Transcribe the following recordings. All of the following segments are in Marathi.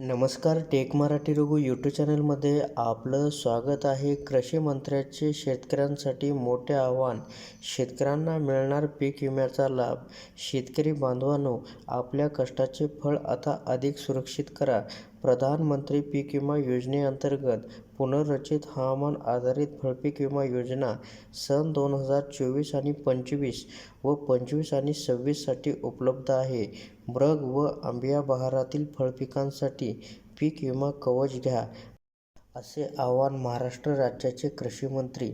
नमस्कार टेक मराठी रघु यूट्यूब चॅनलमध्ये आपलं स्वागत आहे. कृषी मंत्र्याचे शेतकऱ्यांसाठी मोठे आव्हान शेतकऱ्यांना मिळणार पीक विम्याचा लाभ. शेतकरी बांधवांनो आपल्या कष्टाचे फळ आता अधिक सुरक्षित करा. प्रधानमंत्री पीक विमा योजनेअंतर्गत पुनर्रचित हवामान आधारित फळपीक विमा योजना सन दोन हजार चोवीस आणि पंचवीस व पंचवीस आणि सव्वीससाठी उपलब्ध आहे. मृग व आंबिया बहारातील फळपिकांसाठी पीक विमा कवच घ्या असे आवाहन महाराष्ट्र राज्याचे कृषी मंत्री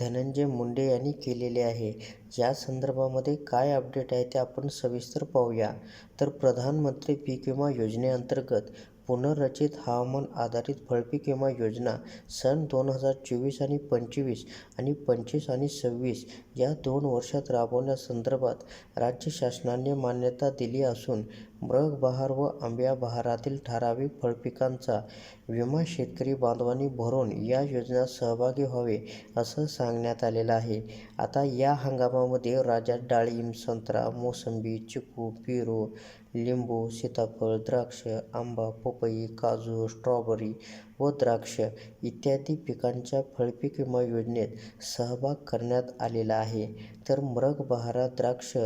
धनंजय मुंडे यांनी केलेले आहे. या संदर्भामध्ये काय अपडेट आहे ते आपण सविस्तर पाहूया. तर प्रधानमंत्री पीक विमा योजनेअंतर्गत पुनर्रचित हवामान आधारित फळपीक विमा योजना सन दोन हजार चोवीस आणि पंचवीस आणि पंचवीस आणि सव्वीस या दोन वर्षात राबवण्यासंदर्भात राज्य शासनाने मान्यता दिली असून मृग बहार व आंब्या बहारातील ठराविक फळपिकांचा विमा शेतकरी बांधवांनी भरून या योजनेत सहभागी व्हावे असं सांगण्यात आलेलं आहे. आता या हंगामामध्ये राज्यात डाळिंब संत्रा मोसंबी चिकू पेरू लिंबू सीताफळ द्राक्ष आंबा पपई काजू स्ट्रॉबेरी व द्राक्ष इत्यादी पिकांच्या फळपीक विमा योजनेत सहभाग करण्यात आलेला आहे. तर मृग बहारात द्राक्ष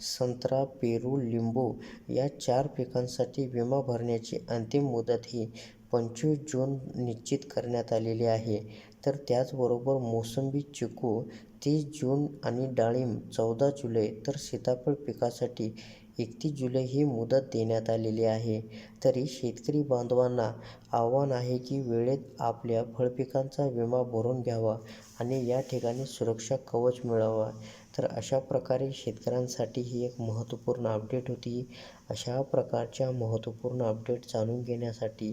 संत्रा पेरू लिंबू या चार पिकांसाठी विमा भरण्याची अंतिम मुदत ही पंचवीस जून निश्चित करण्यात आलेली आहे. तर त्याचबरोबर मोसंबी चिकू तीस जून आणि डाळिंब चौदा जुलै तर सीताफळ पिकासाठी एकतीस जुलै ही मुदत देण्यात आलेली आहे. तरी शेतकरी बांधवांना आव्हान आहे की वेळेत आपल्या फळपिकांचा विमा भरून घ्यावा आणि या ठिकाणी सुरक्षा कवच मिळावा. तर अशा प्रकारे शेतकऱ्यांसाठी ही एक महत्त्वपूर्ण अपडेट होती. अशा प्रकारच्या महत्त्वपूर्ण अपडेट जाणून घेण्यासाठी